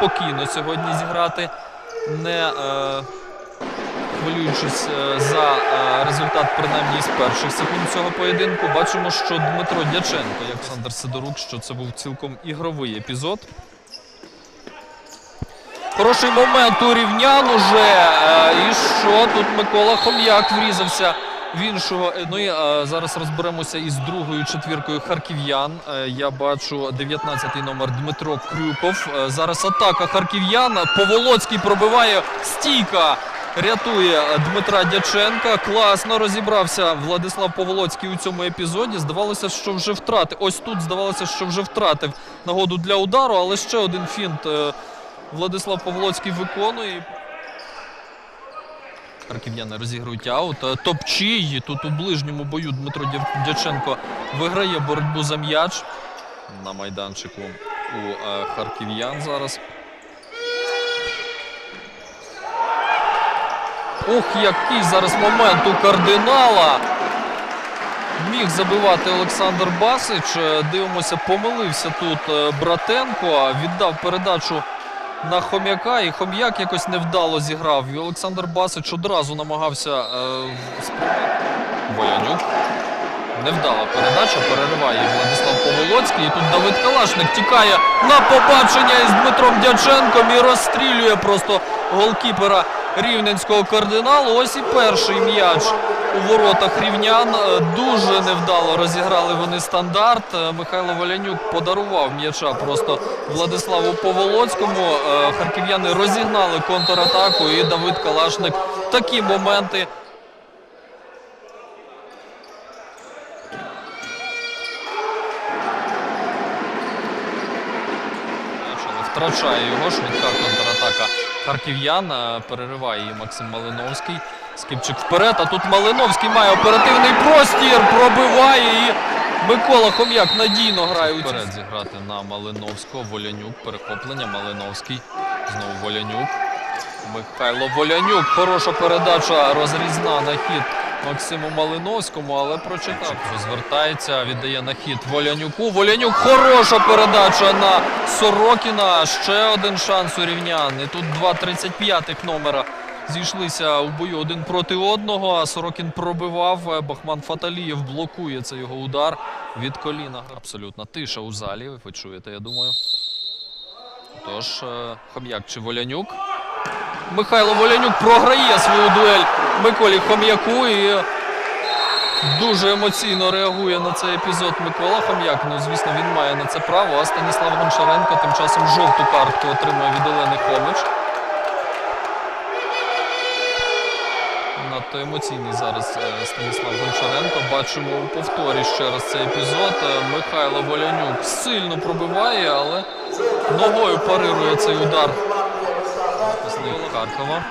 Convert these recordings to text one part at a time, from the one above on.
спокійно сьогодні зіграти, не е, хвилюючись е, за е, результат принаймні з перших секунд цього поєдинку. Бачимо, що Дмитро Дяченко, як Олександр Сидорук, що це був цілком ігровий епізод. Хороший момент у рівнян уже. Е, І що тут Микола Хом'як врізався в іншого. Е, Ну і е, зараз розберемося із другою четвіркою харків'ян. Е, Я бачу 19-й номер Дмитро Крюков. Зараз атака харків'ян. Поволоцький пробиває стійка. Рятує Дмитра Дяченка. Класно розібрався Владислав Поволоцький у цьому епізоді. Здавалося, що вже втратив. Ось тут здавалося, що вже втратив нагоду для удару, але ще один фінт Владислав Павлоцький виконує. Харків'яни розігрують аут. Топчій. Тут у ближньому бою Дмитро Дяченко виграє боротьбу за м'яч на майданчику у е, харків'ян зараз. Ох, який зараз момент у кардинала. Міг забивати Олександр Басич. Е, Дивимося, помилився тут е, Братенко. Віддав передачу на Хом'яка, і Хом'як якось невдало зіграв. І Олександр Басич одразу намагався е. Воянюк. Невдала передача, перериває Владислав Поволоцький. І тут Давид Калашник тікає на побачення із Дмитром Дяченком і розстрілює просто голкіпера рівненського кардиналу. Ось і перший м'яч у воротах рівнян. Е, Дуже невдало розіграли вони стандарт. Е, Михайло Волянюк подарував м'яча просто Владиславу Поволоцькому. Е, Харків'яни розігнали контратаку, і Давид Калашник такі моменти. але втрачає його швидка контратака харків'ян. Е, Перериває її Максим Малиновський. Скипчик вперед. А тут Малиновський має оперативний простір, пробиває і Микола Хом'як надійно грає у вперед зіграти на Малиновського. Волянюк, перехоплення. Малиновський. Знову Волянюк. Михайло Волянюк. Хороша передача розрізна на хід Максиму Малиновському, але прочитав. Розвертається, віддає на хід Волянюку. Волянюк хороша передача на Сорокіна. Ще один шанс у рівнян. І тут два 35-х номера зійшлися у бою один проти одного. А Сорокін пробивав. Бахман Фаталієв блокує цей його удар від коліна. Абсолютна тиша у залі. Ви чуєте, я думаю. Тож, е, Хом'як чи Волянюк. Михайло Волянюк програє свою дуель Миколі Хом'яку і дуже емоційно реагує на цей епізод Микола Хом'як. Ну, звісно, він має на це право. А Станіслав Гончаренко тим часом жовту картку отримує від Олени Хомич. Надто емоційний зараз е, Станіслав Гончаренко. Бачимо у повторі ще раз цей епізод. Е, Михайло Волянюк сильно пробиває, але ногою парирує цей удар захисник Харкова.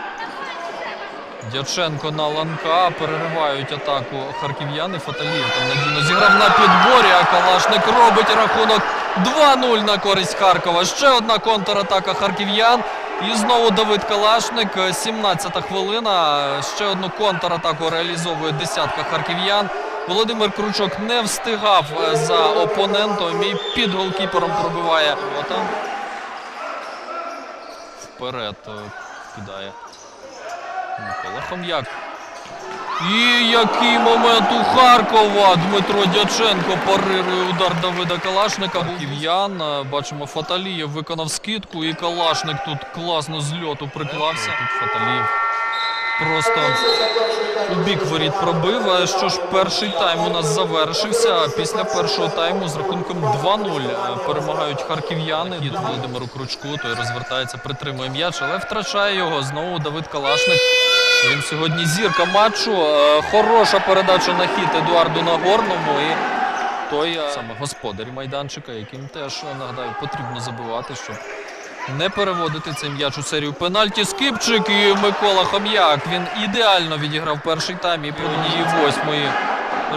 Дяченко на ланка переривають атаку харків'яни. Фаталієв там надійно зіграв на підборі, а Калашник робить рахунок 2-0 на користь Харкова. Ще одна контратака харків'ян. І знову Давид Калашник. 17-та хвилина. Ще одну контратаку реалізовує десятка харків'ян. Володимир Кручок не встигав е, за опонентом і під голкіпером пробиває. Отам вперед е, кидає Микола Хом'як. І який момент у Харкова! Дмитро Дяченко парирує удар Давида Калашника. Ків'ян. Е, Бачимо, Фаталієв виконав скидку, і Калашник тут класно з льоту приклався. Тут Фаталієв просто у бік воріт пробив. Е, Що ж, перший тайм у нас завершився. а Після першого тайму з рахунком 2-0 е, перемагають харків'яни. Від Володимиру Кручку той розвертається, притримує м'яч, але втрачає його. Знову Давид Калашник. Він сьогодні зірка матчу. Е, Хороша передача на хід Едуарду Нагорному. І той е, саме господар майданчика, яким теж нагадаю, потрібно забивати, щоб не переводити цей м'яч у серію пенальті. Скипчик і Микола Хом'як. Він ідеально відіграв перший тайм і по одній восьмої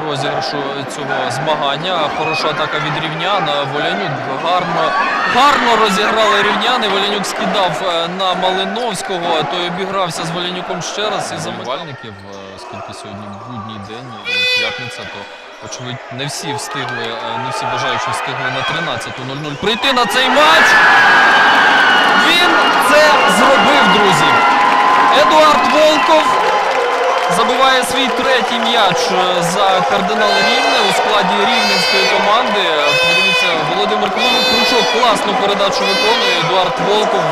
розіграшу цього змагання. Хороша атака від рівнян. Волянюк гарно, гарно розіграли рівняни. Волянюк скидав е, на Малиновського. Той обігрався з Волянюком ще раз. І замивальників, оскільки сьогодні будній день, е, п'ятниця, то очевидь не всі встигли, е, не всі бажаючі встигли на 13.00 прийти на цей матч. Він це зробив, друзі. Едуард Волков забиває свій третій м'яч е, за кардинал Рівне у складі рівненської команди. Подивіться, Володимир Кручок класну передачу виконує. Едуард Волков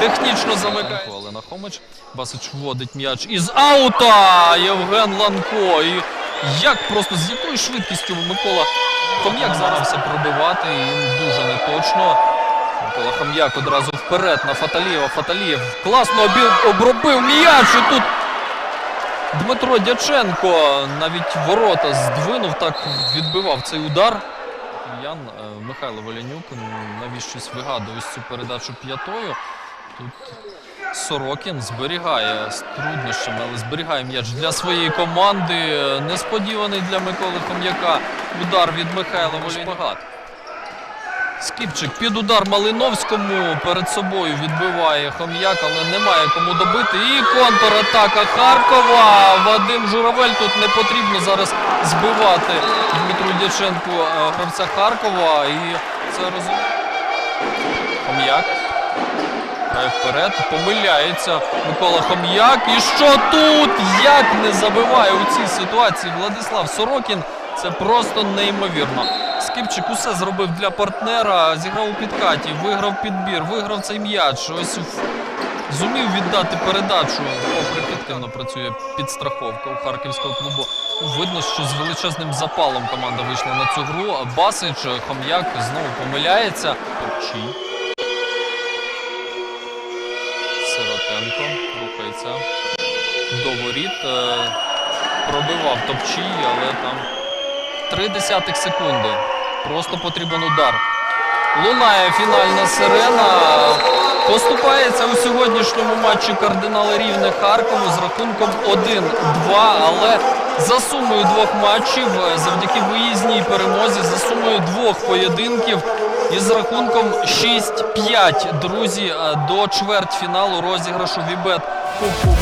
технічно замикає. Але Нахомич Басич вводить м'яч із аута. Євген Ланко. І як просто з якою швидкістю Микола Хом'як зарався пробивати. І дуже неточно. Микола Хом'як одразу вперед на Фаталієва. Фаталієв класно обробив м'яч. І тут Дмитро Дяченко навіть ворота здвинув, так відбивав цей удар. Ян е, Михайло Волянюк навіщось вигадує цю передачу п'ятою. Тут Сорокін зберігає з труднощами, але зберігає м'яч для своєї команди. Несподіваний для Миколи Хом'яка удар від Михайла Волянюка. Скіпчик під удар Малиновському перед собою відбиває Хом'як, але немає кому добити. І контратака Харкова. Вадим Журавель тут не потрібно зараз збивати Дмитру Дяченку е, гравця Харкова. І це розуміє. Хом'як. Вперед, помиляється Микола Хом'як. І що тут? Як не забиває у цій ситуації Владислав Сорокін? Це просто неймовірно. Скіпчик усе зробив для партнера, зіграв у підкаті, виграв підбір, виграв цей м'яч. Ось зумів віддати передачу. Попри підкивно працює підстраховка у харківського клубу. Видно, що з величезним запалом команда вийшла на цю гру. Басич, Хом'як знову помиляється. Топчій. Сиротенко рухається до воріт. Е, Пробивав топчій, але там три десятих секунди. Просто потрібен удар. Лунає фінальна сирена. Поступається у сьогоднішньому матчі кардинали Рівне Харкову з рахунком 1-2, але за сумою двох матчів, завдяки виїзній перемозі, за сумою двох поєдинків із рахунком 6-5, друзі, до чвертьфіналу розіграшу Вібет Кубку